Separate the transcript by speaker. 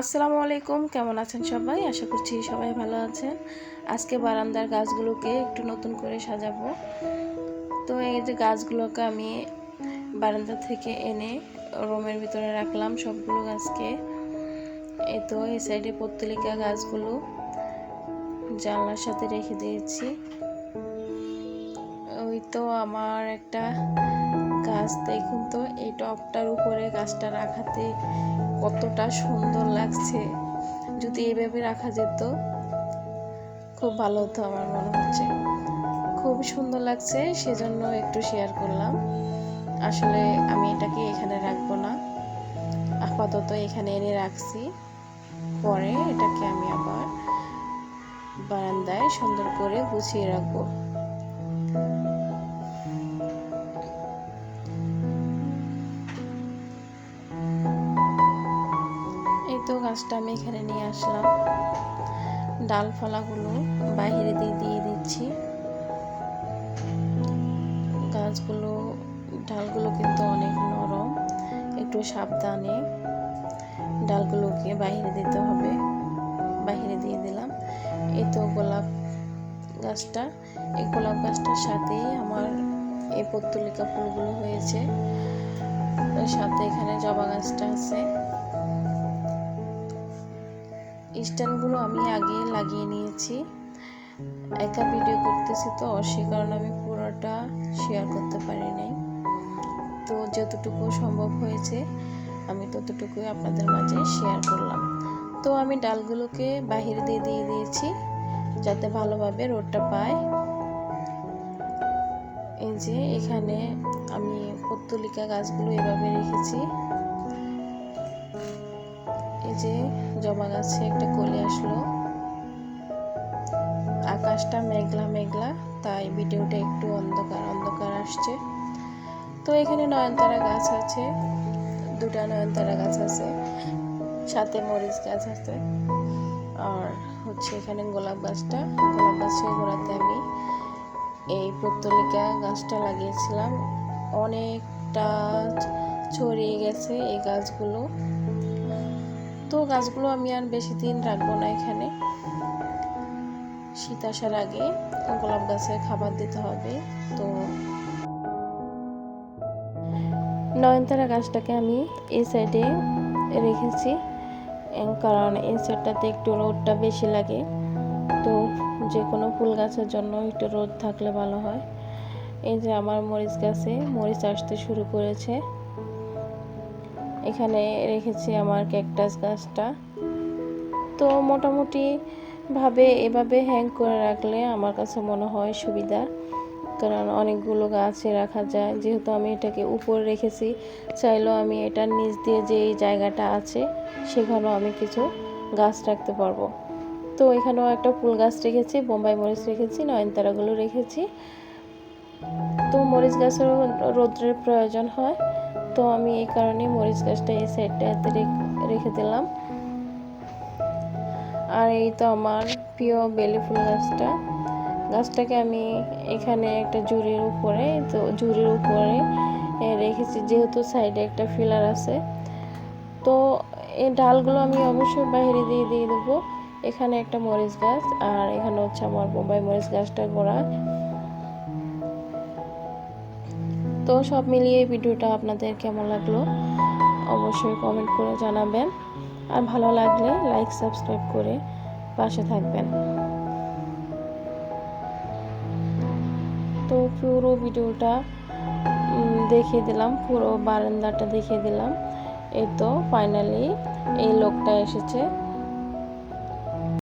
Speaker 1: আসসালামু আলাইকুম, কেমন আছেন সবাই? আশা করছি সবাই ভালো আছেন। আজকে বারান্দার গাছগুলোকে একটু নতুন করে সাজাবো। তো এই যে গাছগুলোকে আমি বারান্দা থেকে এনে রুমের ভিতরে রাখলাম সবগুলো গাছকে। এই তো এই সাইডে পত্তলিকা গাছগুলো জানলার সাথে রেখে দিয়েছি। তো আমার একটা গাছ দেখুন তো, এই টপটার উপরে গাছটা রাখাতে কতটা সুন্দর লাগছে। যদি এইভাবে রাখা যেত, খুব ভালো হতো আমার মনে হচ্ছে। খুব সুন্দর লাগছে, সেজন্য একটু শেয়ার করলাম। আসলে আমি এটাকে এখানে রাখব না। আপাতত এখানে এনে রাখছি। পরে এটাকে আমি আবার বারান্দায় সুন্দর করে গুছিয়ে রাখব। তো গাছটা আমি এখানে নিয়ে আসলাম। ডালপালাগুলো বাইরে দিয়ে দিয়ে দিচ্ছি। গাছগুলো, ডালগুলো কিন্তু অনেক নরম, একটু সাবধানে ডালগুলোকে বাইরে দিতে হবে। বাইরে দিয়ে দিলাম। এই তো গোলাপ গাছটা, এই গোলাপ গাছটার সাথেই আমার এই পত্তলিকা ফুলগুলো হয়েছে। সাথে এখানে জবা গাছটা আছে। স্ট্যান্ডগুলো আমি আগে লাগিয়ে নিয়েছি। একা ভিডিও করতেছি তো, সে কারণে আমি পুরোটা শেয়ার করতে পারি নাই। তো যতটুকু সম্ভব হয়েছে, আমি ততটুকুই আপনাদের মাঝে শেয়ার করলাম। তো আমি ডালগুলোকে বাহির দিয়ে দিয়ে দিয়েছি, যাতে ভালোভাবে রোদটা পায়। এই যে এখানে আমি পত্তলিকা গাছগুলো এভাবে রেখেছি। যে জবা গাছে একটা কলি আসলো। আকাশটা মেঘলা মেঘলা, তাই ভিডিওটা একটু অন্ধকার অন্ধকার আসছে। তো এখানে নয়নতারা গাছ আছে, দুটা নয়নতারা গাছ আছে, সাথে মরিচ গাছ আছে। আর হচ্ছে এখানে গোলাপ গাছটা, গোলাপ গাছের গোড়াতে আমি এই পত্তলিকা গাছটা লাগিয়েছিলাম। অনেকটা ছড়িয়ে গেছে এই গাছগুলো। তো গাছগুলো আমি আর বেশি দিন রাখব না এখানে। শীত আসার আগে গোলাপ গাছে খাবার দিতে হবে, তো নয়নতারা গাছটাকে আমি এই সাইডে রেখেছি কারণ এই সাইডটাতে একটু রোদটা বেশি লাগে। তো যে কোনো ফুল গাছের জন্য একটু রোদ থাকলে ভালো হয়। এই যে আমার মরিচ গাছে মরিচ আসতে শুরু করেছে। এখানে রেখেছি আমার ক্যাকটাস গাছটা। তো মোটামুটি ভাবে এভাবে হ্যাং করে রাখলে আমার কাছে মনে হয় সুবিধা। কারণ অনেকগুলো গাছে রাখা যায়। যেহেতু আমি এটাকে উপরে রেখেছি, চাইলেও আমি এটার নিচ দিয়ে যে এই জায়গাটা আছে, সেখানেও আমি কিছু গাছ রাখতে পারব। তো এখানেও একটা ফুল গাছ রেখেছি, বোম্বাই মরিচ রেখেছি, নয়নতারাগুলো রেখেছি। তো মরিচ গাছের রৌদ্রের প্রয়োজন হয়। তো আমি এই কারণে মরিচ গাছটা এই সাইডটাতে রেখে দিলাম। আর এই তো আমার প্রিয় বেলি ফুল গাছটা। গাছটাকে আমি এখানে একটা ঝুড়ির উপরে, তো ঝুড়ির উপরে রেখেছি। যেহেতু সাইডে একটা ফিলার আছে। তো এই ডালগুলো আমি অবশ্যই বাইরে দিয়ে দিয়ে দেবো। এখানে একটা মরিচ গাছ, আর এখানে হচ্ছে আমার বোম্বাই মরিচ গাছটা গোড়া। তো সব মিলিয়ে ভিডিওটা আপনাদের কেমন লাগল অবশ্যই কমেন্ট করে জানাবেন। আর ভালো লাগলে লাইক সাবস্ক্রাইব করে পাশে থাকবেন। তো পুরো ভিডিওটা দেখিয়ে দিলাম, পুরো বারান্দাটা দেখিয়ে দিলাম। এই তো ফাইনালি এই লোকটা এসেছে।